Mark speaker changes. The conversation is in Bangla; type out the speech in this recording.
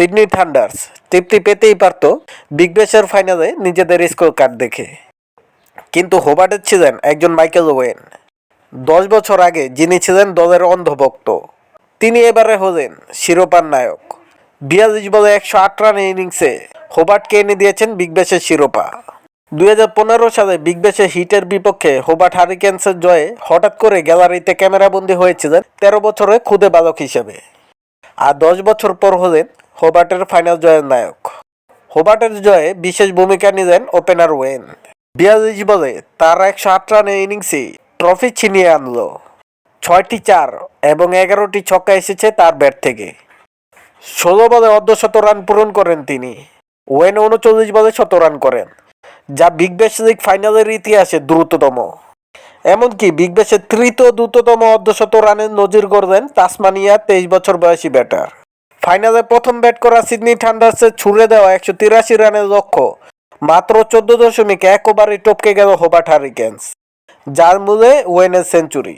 Speaker 1: Sydney Thunders. তৃপ্তি পেতেই পারত বিগ ব্যাশের ফাইনালে নিজেদের স্কোর কার্ড দেখে। কিন্তু হোবার্টের ছিলেন একজন মাইকেল ওয়েন। দশ বছর আগে যিনি ছিলেন দলের অন্ধভক্ত, তিনি এবারে হলেন শিরোপার নায়ক। বিয়াল্লিশ বলে একশো আট রান ইনিংসে হোবার্টকে এনে দিয়েছেন বিগ ব্যাশের শিরোপা। দুই হাজার পনেরো সালে বিগ ব্যাশে হিটের বিপক্ষে হোবার্ট হারিকেন্সের জয়ে হঠাৎ করে গ্যালারিতে ক্যামেরাবন্দি হয়েছিলেন তেরো বছরে খুদে বালক হিসেবে। আর দশ বছর পর হলেন হোবার্টের ফাইনাল জয়ের নায়ক। হোবার্টের জয়ে বিশেষ ভূমিকা নিলেন ওপেনার ওয়েন। বিয়াল্লিশ বলে তার একশো আট রানের ইনিংসে ট্রফি ছিনিয়ে আনলো। ছয়টি চার এবং এগারোটি ছক্কা এসেছে তার ব্যাট থেকে। ষোলো বলে অর্ধশত রান পূরণ করেন তিনি। ওয়েন উনচল্লিশ বলে শত রান করেন, যা বিগ ব্যাশ লিগ ফাইনালের ইতিহাসে দ্রুততম। এমনকি বিগ ব্যাশের তৃতীয় দ্রুততম অর্ধশত রানের নজির গড়লেন তাসমানিয়া তেইশ বছর বয়সী ব্যাটার। ফাইনালে প্রথম ব্যাট করা সিডনি থান্ডার্সের ছুড়ে দেওয়া একশো তিরাশি রানের লক্ষ্য। মাত্র চোদ্দ দশমিক এক ওভারে টপকে গেল হোবার্ট হারিকেন্স, যার মূলে ওয়েনের সেঞ্চুরি।